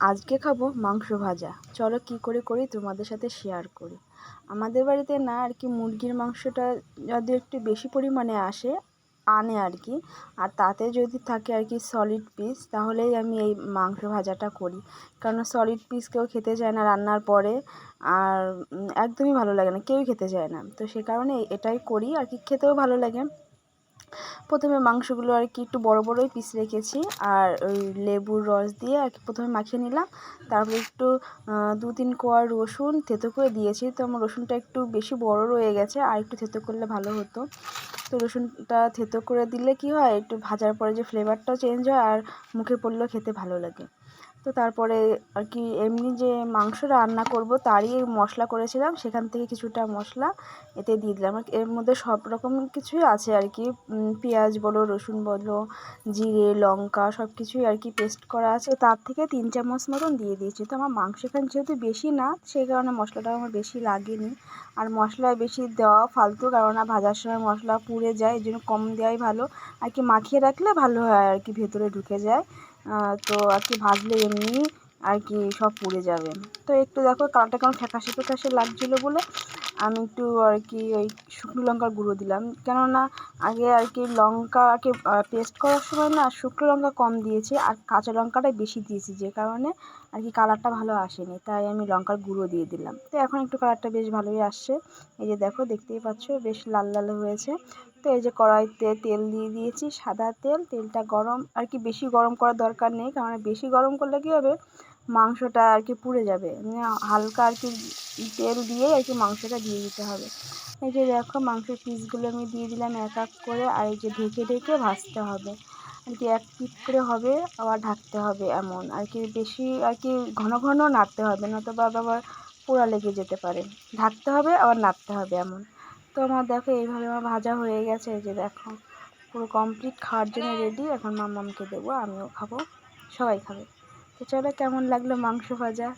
আজকে খাব মাংস ভাজা। চলো কী করে করি তোমাদের সাথে শেয়ার করি। আমাদের বাড়িতে না আর কি মুরগির মাংসটা যদি একটু বেশি পরিমাণে আসে, আনে আর কি। আর তাতে যদি থাকে আর কি সলিড পিস তাহলেই আমি এই মাংস ভাজাটা করি। কারণ সলিড পিস কেউ খেতে চায় না রান্নার পরে। আর একদমই ভালো লাগে না, কেউই খেতে চায় না। তো সে কারণে এটাই করি, আর কি খেতেও ভালো লাগে। প্রথমে মাংসগুলো আর কি একটু বড় বড়ই পিস রেখেছি, আর ওই লেবুর রস দিয়ে আর কি প্রথমে মাখিয়ে নিলাম। তারপরে একটু দু তিন কোয়া রসুন থেতো করে দিয়েছি। তো আমার রসুনটা একটু বেশি বড় রয়ে গেছে, আর একটু থেতো করলে ভালো হতো। তো রসুনটা থেতো করে দিলে কি হয়, একটু ভাজার পরে যে ফ্লেভারটাও চেঞ্জ হয়, আর মুখে পড়লেও খেতে ভালো লাগে। তো তারপরে আর কি এমনি যে মাংস রান্না করব তারই মশলা করেছিলাম, সেখান থেকে কিছুটা মশলা এতে দিয়ে দিলাম। এর মধ্যে সব রকম কিছুই আছে আর কি। পেঁয়াজ বলো, রসুন বলো, জিরে, লঙ্কা সব কিছুই আর কি পেস্ট করা আছে। তার থেকে তিন চামচ মতন দিয়ে দিয়েছি। তো আমার মাংস এখানে যেহেতু বেশি না, সেই কারণে মশলাটা আমার বেশি লাগেনি। আর মশলা বেশি দেওয়া ফালতু, কেননা ভাজার সময় মশলা পুড়ে যায় এই জন্য কম দেওয়াই ভালো। আর কি মাখিয়ে রাখলে ভালো হয় আর কি, ভেতরে ঢুকে যায়। তো আর কি ভাজলে এমনি আর কি সব পুড়ে যাবে। তো একটু দেখো কালারটা কেমন ফ্যাকাশে ফ্যাকাশে লাগছিল বলে আমি একটু আর কি ওই শুকনো লঙ্কার গুঁড়ো দিলাম। কেননা আগে আর কি লঙ্কাকে পেস্ট করার সময় না শুকনো লঙ্কা কম দিয়েছি আর কাঁচা লঙ্কাটাই বেশি দিয়েছি যে কারণে আর কি কালারটা ভালো আসেনি, তাই আমি লঙ্কার গুঁড়ো দিয়ে দিলাম। তো এখন একটু কালারটা বেশ ভালোই আসছে। এই যে দেখো, দেখতেই পাচ্ছ, বেশ লাল লাল হয়েছে। তো এই যে কড়াইতে তেল দিয়ে দিয়েছি, সাদা তেল, তেলটা গরম, আর কি বেশি গরম করার দরকার নেই, কারণ বেশি গরম করলে কী হবে, মাংসটা আর কি পুড়ে যাবে। হালকা আর কি তেল দিয়ে আর কি মাংসটা দিয়ে দিতে হবে। এই যে দেখো, মাংসের পিসগুলো আমি দিয়ে দিলাম এক এক করে, আর এই যে ঢেকে ঢেকে ভাজতে হবে। আর কি এক পিট করে হবে, আবার ঢাকতে হবে এমন। আর কি বেশি আর কি ঘন ঘন নাড়তে হবে নতুবা আবার পোড়া লেগে যেতে পারে। ঢাকতে হবে, আবার নাড়তে হবে এমন। তো আমার দেখো, এইভাবে আমার ভাজা হয়ে গেছে যে দেখো। পুরো কমপ্লিট খাওয়ার জন্য রেডি এখন মামামকে দেবো, আমিও খাব, সবাই খাবে। তো চলো কেমন লাগল মাংস ভাজা?